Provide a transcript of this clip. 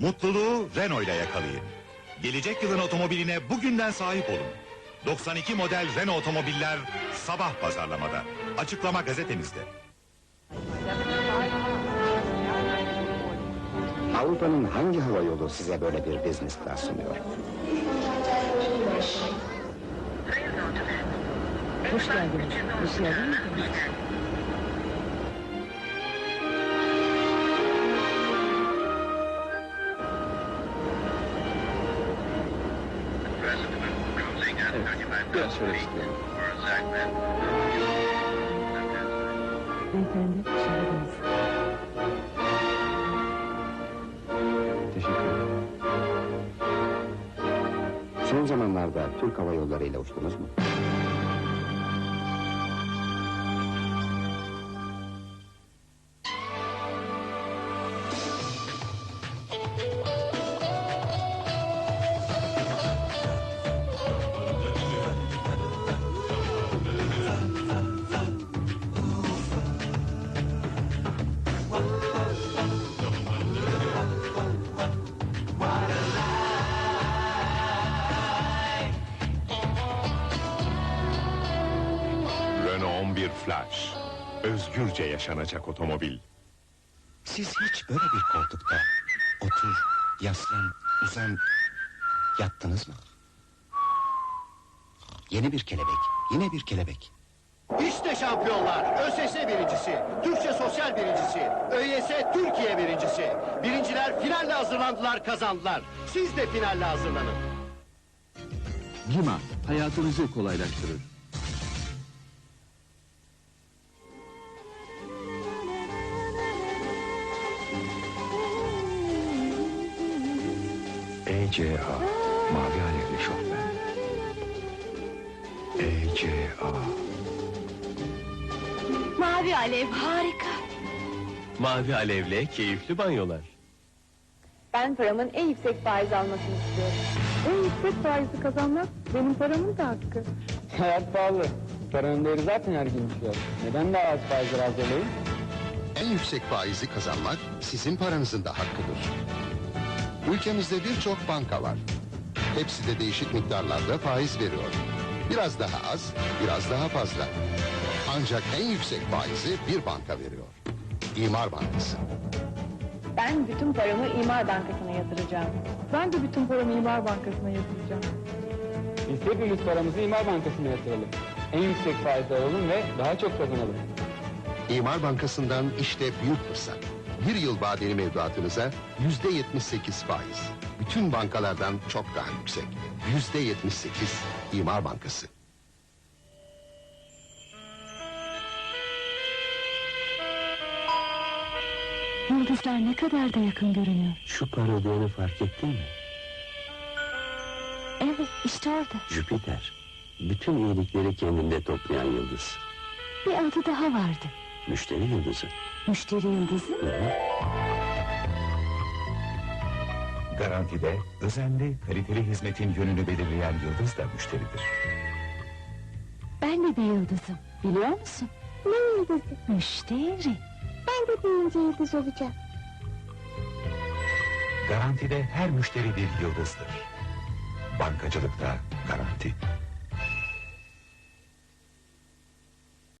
Mutluluğu Renault ile yakalayın. Gelecek yılın otomobiline bugünden sahip olun. 92 model Renault otomobiller sabah pazarlamada. Açıklama gazetemizde. Avrupa'nın hangi hava yolu size böyle bir business class sunuyor? Hoş geldiniz. Bir şey alır mısınız? Biraz şöyle istiyorum. Beyefendi, şarabınız. Teşekkür ederim. Son zamanlarda Türk Hava Yolları ile uçtunuz mu? 11 Flash. Özgürce yaşanacak otomobil. Siz hiç böyle bir koltukta otur, yaslan, uzan, yattınız mı? Yeni bir kelebek, yine bir kelebek. İşte şampiyonlar. ÖSS birincisi, Türkçe sosyal birincisi, ÖYS Türkiye birincisi. Birinciler finalle hazırlandılar, kazandılar. Siz de finalle hazırlanın. Cima hayatınızı kolaylaştırır. ECA. Mavi alevli şofben. ECA. Mavi alev harika. Mavi alevle keyifli banyolar. Ben paramın en yüksek faiz almasını istiyorum. En yüksek faizi kazanmak benim paramın da hakkı. Hayat pahalı. Paranın değeri zaten her gün düşüyor. Neden daha az faizler hazırlayın? En yüksek faizi kazanmak sizin paranızın da hakkıdır. Ülkemizde birçok banka var. Hepsi de değişik miktarlarda faiz veriyor. Biraz daha az, biraz daha fazla. Ancak en yüksek faizi bir banka veriyor. İmar Bankası. Ben bütün paramı İmar Bankası'na yatıracağım. Ben de bütün paramı İmar Bankası'na yatıracağım. Biz hepimiz paramızı İmar Bankası'na yatıralım. En yüksek faizle alalım ve daha çok kazanalım. İmar Bankası'ndan işte büyük fırsat. Bir yıl vadeli mevduatınıza yüzde yetmiş sekiz faiz. Bütün bankalardan çok daha yüksek. Yüzde yetmiş sekiz İmar Bankası. Yıldızlar ne kadar da yakın görünüyor. Şu parodiyonu fark ettin mi? Evet, işte orada. Jüpiter. Bütün iyilikleri kendinde toplayan yıldız. Bir adı daha vardı. Müşteri yıldızı. Müşteri yıldızı. Hı. Garantide özenli, kaliteli hizmetin yönünü belirleyen yıldız da müşteridir. Ben de bir yıldızım. Biliyor musun? Ne yıldızı? Müşteri. Ben de birinci yıldız olacağım. Garantide her müşteri bir yıldızdır. Bankacılıkta garanti.